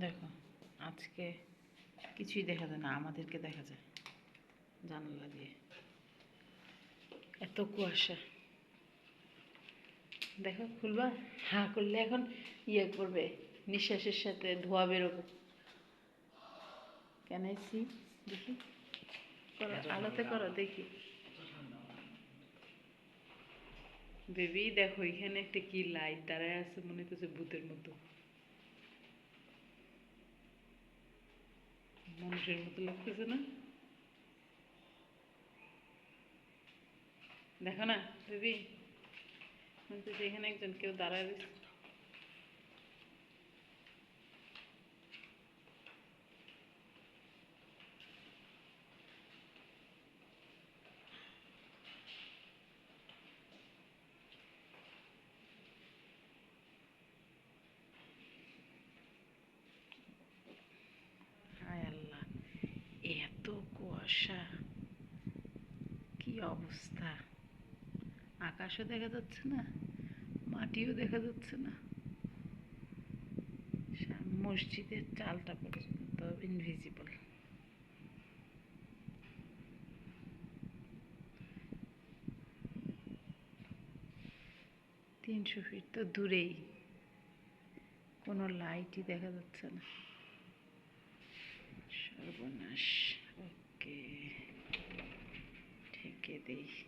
দেখো আজকে কিছুই দেখা যায় না আমাদেরকে দেখা যায়। জানালা দিয়ে। এত কুয়াশা। দেখো খুলবা? হ্যাঁ করলে এখন ইয়ে করবে নিঃশ্বাসের সাথে ধোয়া বেরোবে। কেন এসি দেখি। করো আলোতে করো দেখি। বেবি দেখো এখানে একটা কি লাইট দাঁড়ায় আছে মনে হচ্ছে ভূতের মতো। মানুষের মতো লাগতেছে না। দেখো না দিদি এখানে একজন কেউ দাঁড়ায় রয়েছে হায় আল্লাহ এত কুয়াশা কি অবস্থা? আকাশও দেখা যাচ্ছে না, মাটিও দেখা যাচ্ছে না। মসজিদের চালটা পর্যন্ত ইনভিজিবল তিনশো ফিট তো দূরেই, কোনো লাইটই দেখা যাচ্ছে না। সর্বনাশ। देश।